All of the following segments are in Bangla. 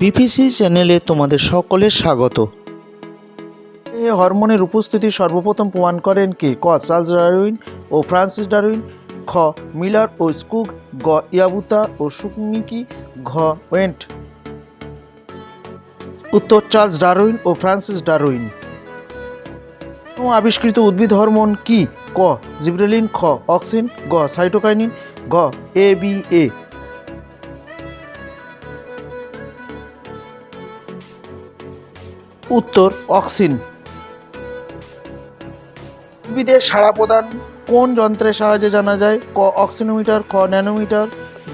বিপিসি চ্যানেলে তোমাদের সকলের স্বাগত। এ হরমোনের উপস্থিতি সর্বপ্রথম প্রমাণ করেন কে? ক, চার্লস ডারউইন ও ফ্রান্সিস ডারউইন, খ, মিলার ও স্কুগ, গ, ইয়াবুতা ও সুকমিকি, ঘ, ওয়েন্ট। উত্তর, চার্লস ডারউইন ও ফ্রান্সিস ডারউইন। আবিষ্কৃত উদ্ভিদ হরমোন কি? ক, জিব্রেলিন, খ, অক্সিন, গ, সাইটোকাইনিন, গ, এ বি এ। উত্তর, অক্সিন। উদ্ভিদের সাড়া প্রদান কোন যন্ত্রের সাহায্যে জানা যায়? ক অক্সিনোমিটার, খ ন্যানোমিটার,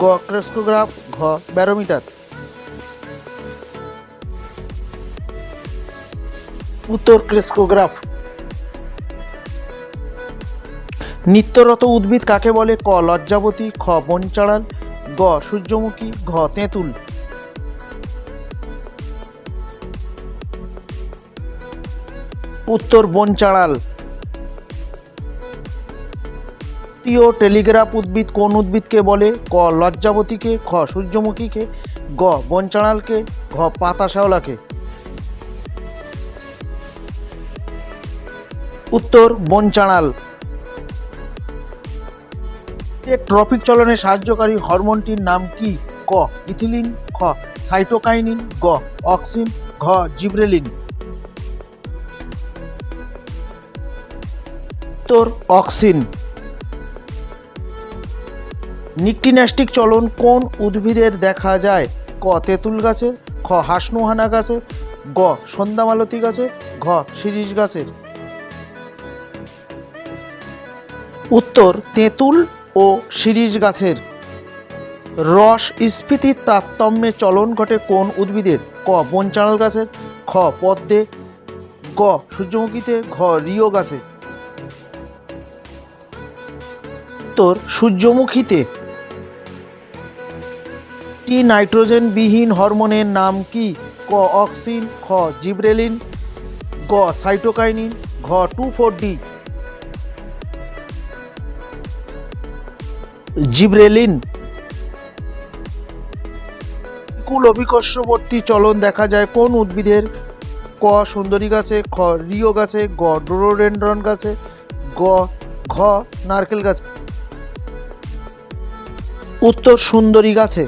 গ ক্রেস্কোগ্রাফ, ঘ ব্যারোমিটার। উত্তর, ক্রেস্কোগ্রাফ। নিত্যরত উদ্ভিদ কাকে বলে? ক লজ্জাবতী, খ বনচাড়াল গ সূর্যমুখী, ঘ তেঁতুল। উত্তর বনচাড়াল। তৃতীয় টেলিগ্রাফ উদ্ভিদ কোন উদ্ভিদকে বলে? ক, লজ্জাবতীকে, খ, সূর্যমুখীকে, গ, বনচাড়ালকে, ঘ পাতা শ্যাওলাকে উত্তর বনচাড়াল। ট্রপিক চলনে সাহায্যকারী হরমোনটির নাম কি? ক, ইথিলিন, খ, সাইটোকাইনিন, গ, অক্সিন, ঘ, জিব্রেলিন। উত্তর, অক্সিন। নিকটিন্যাস্টিক চলন কোন উদ্ভিদের দেখা যায়? ক, তেঁতুল গাছে, খ হাসনুহানা গাছে, গ, সন্ধ্যামালতী গাছে, ঘ, শিরিষ গাছের। উত্তর, তেঁতুল ও শিরিষ গাছের। রস স্ফীতির তারতম্যে চলন ঘটে কোন উদ্ভিদের? ক বনচাঁড়াল গাছের, খ, পদ্মে, গ, সূর্যমুখীতে, ঘ, রিও গাছে উত্তর সূর্যমুখীতে। টি নাইট্রোজেন বিহীন হরমোনের নাম কি? ক অক্সিন, খ জিব্রেলিন, গ সাইটোকাইনিন, ঘ টু ফোর ডি। জিব্রেলিন। কুল অভিকর্ষবর্তী চলন দেখা যায় কোন উদ্ভিদের? ক সুন্দরী গাছে, খ রিও গাছে, গ ডোরোডেন্ড্রন গাছে, গ ঘ নারকেল গাছ। উত্তর সুন্দরী গাছে।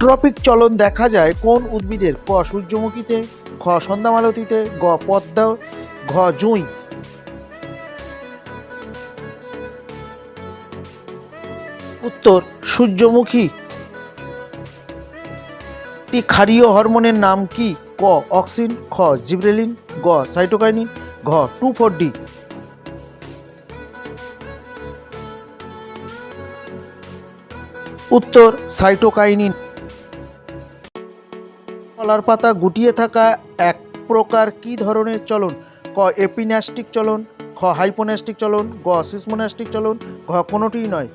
ট্রপিক চলন দেখা যায় কোন উদ্ভিদের? ক সূর্যমুখীতে, খ সন্ধ্যামালতীতে, গ পদ্মা, ঘ জুঁই। উত্তর, সূর্যমুখী। ক্ষারীয় হরমোনের নাম কি? ক অক্সিন, খ জিব্রেলিন, গ সাইটোকাইনিন, ঘ টু ফোর ডি। উত্তর, সাইটোকাইনিন। কলার পাতা গুটিয়ে থাকা এক প্রকার কি ধরনের চলন? ক, এপিন্যাস্টিক চলন, খ, হাইপোন্যাস্টিক চলন, গ, সিসমোন্যাস্টিক চলন, ঘ, কোনোটিই নয়।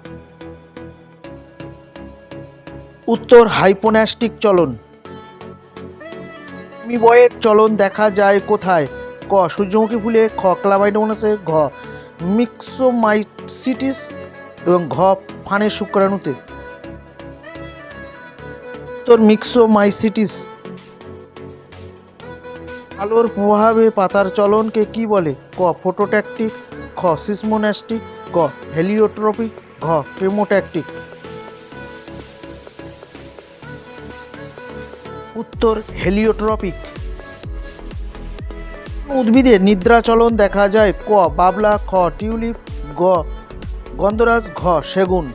উত্তর, হাইপোন্যাস্টিক চলন। মিবয়ের চলন দেখা যায় কোথায়? ক, সূর্যমুখী ফুলে, খ ক্লামাইডোনাসে ঘ, মিক্সোমাইসিটিস এবং ঘ, ফানের শুক্রাণুতে। উত্তর মিক্সোমাইসিটিস। আলোর প্রভাবে পাতার চলনকে কি বলে? ক, ফোটোট্যাকটিক, খ, সিসমোন্যাস্টিক, গ, হেলিওট্রপিক, ঘ, কেমোট্যাকটিক। উত্তর, হেলিওট্রপিক। উদ্ভিদের নিদ্রাচলন দেখা যায়। ক, বাবলা, খ, টিউলিপ, গ, গন্ধরাজ, ঘ, সেগুন।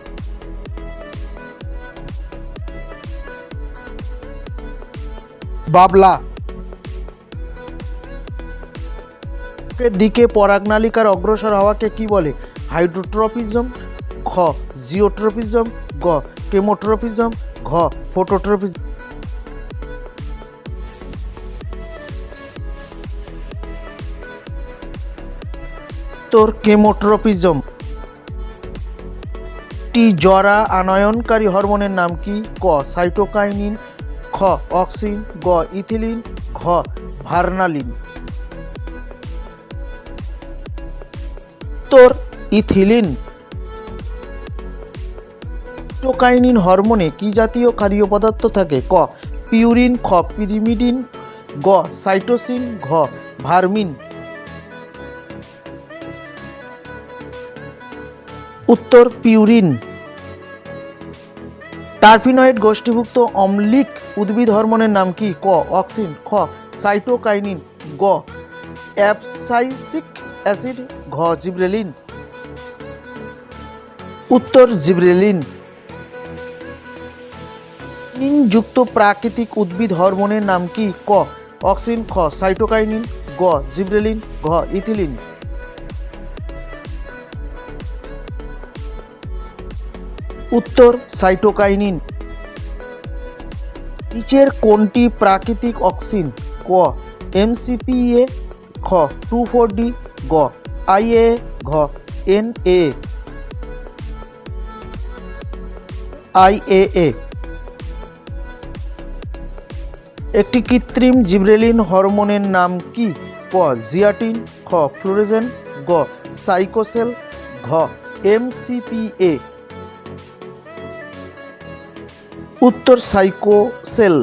বাবলা। দিকে পরাগনালিকার অগ্রসর হওয়াকে কি বলে? হাইড্রোট্রপিজম খ জিওট্রপিজম গ কেমোট্রপিজম ঘ ফোটোট্রপিজম তোর কেমোট্রপিজম টি জরা আনয়নকারী হরমোনের নাম কি? ক, সাইটোকাইনিন খ, অক্সিন, গ, ইথিলিন, ঘ, ভার্নালিন। উত্তর ইথিলিন। টোকাইনিন হরমোনে কি জাতীয় ক্ষারীয় পদার্থ থাকে? ক, পিউরিন, খ, পিরিমিডিন, গ, সাইটোসিন, ঘ, ভার্মিন। উত্তর, পিউরিন। টার্পিনয়েড গোষ্ঠীভুক্ত অম্লিক উদ্ভিদ হরমোনের নাম কি? ক, অক্সিন, খ, সাইটোকাইনিন, গ, অ্যাপসাইসিক অ্যাসিড, ঘ, জিব্রেলিন। উত্তর, জিব্রেলিন। যুক্ত প্রাকৃতিক উদ্ভিদ হরমোনের নাম কি? ক, অক্সিন, খ, সাইটোকাইনিন, গ, জিব্রেলিন, ঘ, ইথিলিন। উত্তর সাইটোকাইনিন। নিচের কোনটি প্রাকৃতিক অক্সিন? ক এম এমসিপিএ, খ, টু ফোর ডি গ, আইএ, ঘ এন এ আইএএ। একটি কৃত্রিম জিব্রেলিন হরমোনের নাম কি? ক, জিয়াটিন, খ ফ্লোরেজেন গ, সাইকোসেল, ঘ এম এমসিপিএ। উত্তর সাইকোসেল।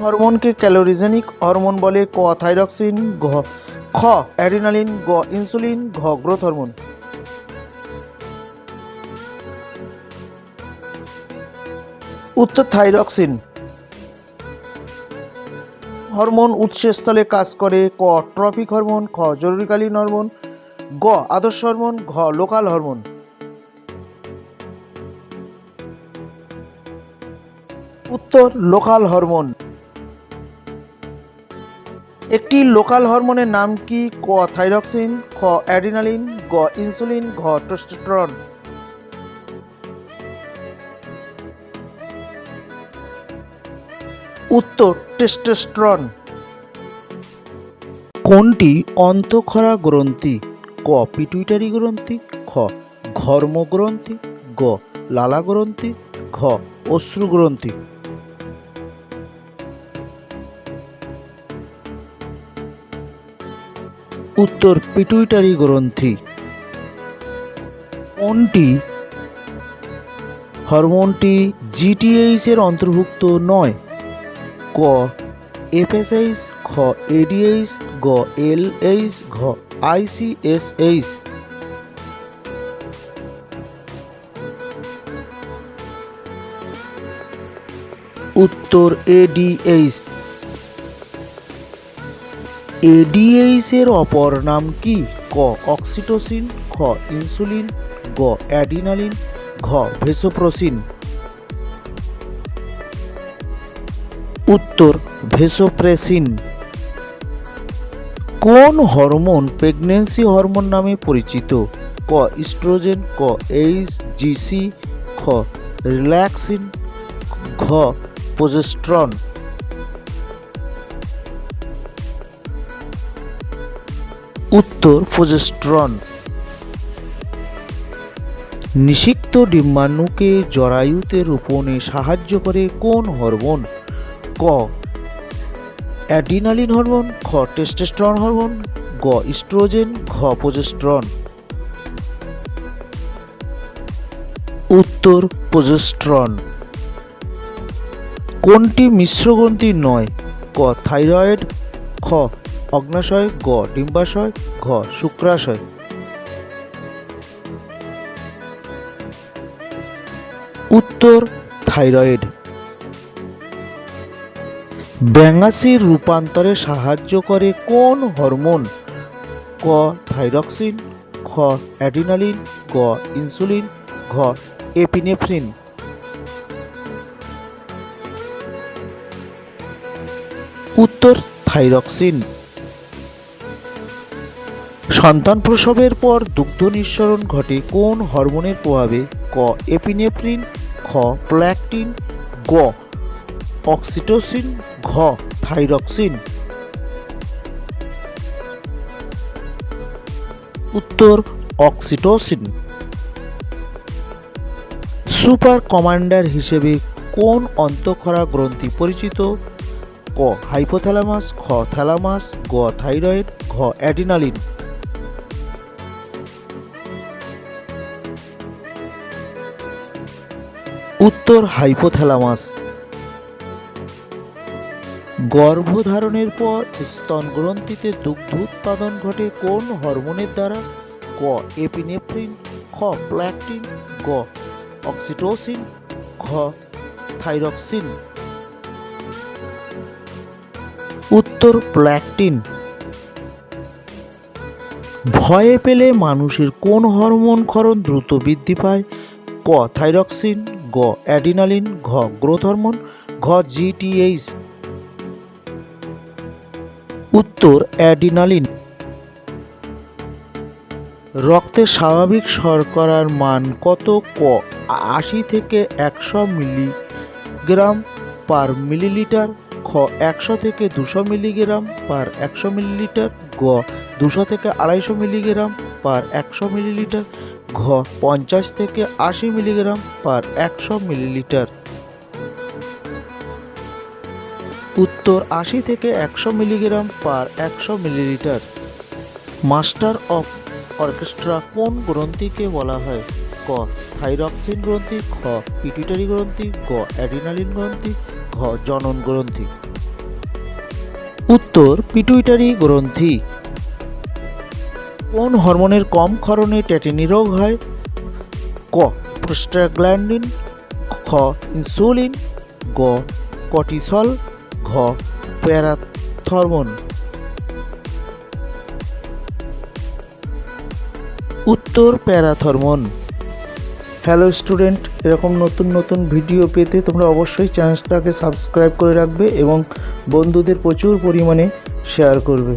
হরমোনকে ক্যালোরিজেনিক হরমোন বলে, ক, থাইরক্সিন, ঘ, খ অ্যাডিনালিন গ, ইনসুলিন, ঘ, গ্রোথ হরমোন। উত্তর থাইরক্সিন। হরমোন উৎসস্থলে কাজ করে, ক ট্রপিক হরমোন, খ, জরুরিকালীন হরমোন, গ, আদর্শ হরমোন, ঘ, লোকাল হরমোন। উত্তর লোকাল হরমোন। একটি লোকাল হরমোনের নাম কি? ক থাইরক্সিন, খ অ্যাডিনালিন গ ইনসুলিন, ঘ টোস্টেস্টেরন উত্তর টেস্টোস্টেরন। কোনটি অন্তঃক্ষরা গ্রন্থি? ক পিটুইটারি গ্রন্থি, খ ঘর্ম গ্রন্থি গ লালা গ্রন্থি ঘ অশ্রু উত্তর পিটুইটারি গ্রন্থি। কোনটি? হরমোনটি জিটিএইচ এর অন্তর্ভুক্ত নয়। ক, এফএসএইচ, খ, এডিএইচ, গ এল এলএইচ, ঘ আইসিএসএইচ উত্তর এডিএইচ। এডিএইচ এর অপর নাম কি? ক, অক্সিটোসিন, খ, ইনসুলিন, গ, অ্যাডিনালিন, ঘ, ভেসোপ্রোসিন। উত্তর, ভেসোপ্রেসিন। কোন হরমোন প্রেগন্যান্সি হরমোন নামে পরিচিত? ক, ইস্ট্রোজেন, ক, এইচ জিসি খ, রিল্যাক্সিন, ঘ, প্রোজেস্ট্রন। উত্তর প্রজেস্ট্রন। নিষিক্ত ডিম্বাণুকে জরায়ুতে রোপণে সাহায্য করে কোন হরমোন? ক, অ্যাডিনালিন হরমোন, খ, টেস্টোস্টেরন হরমোন, গ, ইস্ট্রোজেন, ঘ, প্রোজেস্ট্রন। উত্তর প্রোজেস্ট্রন। কোনটি মিশ্রগ্রন্থি নয়? ক, থাইরয়েড, খ অগ্নাশয়, গ, ডিম্বাশয়, ঘ, শুক্রাশয়। উত্তর, থাইরয়েড। ব্যাঙাসির রূপান্তরে সাহায্য করে কোন হরমোন? ক, থাইরক্সিন, খ অ্যাডিনালিন গ, ইনসুলিন, ঘ, এপিনেফ্রিন। উত্তর, থাইরক্সিন। সন্তান প্রসবের পর দুগ্ধ নিঃসরণ ঘটে কোন হরমোনের প্রভাবে? ক এপিনেফ্রিন খ, প্ল্যাকটিন, গ, অক্সিটোসিন, ঘ, থাইরক্সিন। উত্তর, অক্সিটোসিন। সুপার কমান্ডার হিসেবে কোন অন্তঃক্ষরা গ্রন্থি পরিচিত? ক, হাইপোথ্যালামাস, খ, থ্যালামাস, গ, থাইরয়েড, ঘ, অ্যাডিনালিন। উত্তর হাইপোথ্যালামাস। গর্ভধারণের পর স্তন গ্রন্থিতে দুগ্ধ উৎপাদন ঘটে কোন হরমোনের দ্বারা? ক এপিনেফ্রিন খ, প্ল্যাকটিন, গ, অক্সিটোসিন, ঘ, থাইরক্সিন। উত্তর, প্ল্যাকটিন। ভয়ে পেলে মানুষের কোন হরমোন ক্ষরণ দ্রুত বৃদ্ধি পায়? ক, থাইরক্সিন গ, অ্যাডিনালিন, ঘ, গ্রোথ হরমোন, ঘ জিটিএইচ উত্তর, অ্যাডিনালিন। রক্তে স্বাভাবিক শর্করার মান কত? ক, আশি থেকে একশো মিলিগ্রাম পার মিলিলিটার, খ, একশো থেকে দুশো মিলিগ্রাম পার একশো মিলিলিটার, গ, দুশো থেকে আড়াইশো মিলিগ্রাম পার একশো মিলিলিটার ঘ পঞ্চাশ থেকে আশি মিলিগ্রাম পার একশো মিলিলিটার। উত্তর আশি থেকে একশো মিলিগ্রাম পার একশো মিলিলিটার। মাস্টার অফ অর্কেস্ট্রা কোন গ্রন্থিকে বলা হয়? ক থাইরক্সিন গ্রন্থি, খ পিটুইটারি গ্রন্থি, গ অ্যাডিনালিন গ্রন্থি, ঘ জনন গ্রন্থি। উত্তর পিটুইটারি গ্রন্থি। কোন হরমোনের কম ক্ষরণে ট্যাটিনি রোগ হয়? ক, প্রোস্টাগ্ল্যান্ডিন, খ, ইনসুলিন, গ কটিসল ঘ, প্যারাথরমোন। উত্তর প্যারাথরমোন। হ্যালো স্টুডেন্ট, এরকম নতুন নতুন ভিডিও পেতে তোমরা অবশ্যই চ্যানেলটাকে সাবস্ক্রাইব করে রাখবে এবং বন্ধুদের প্রচুর পরিমাণে শেয়ার করবে।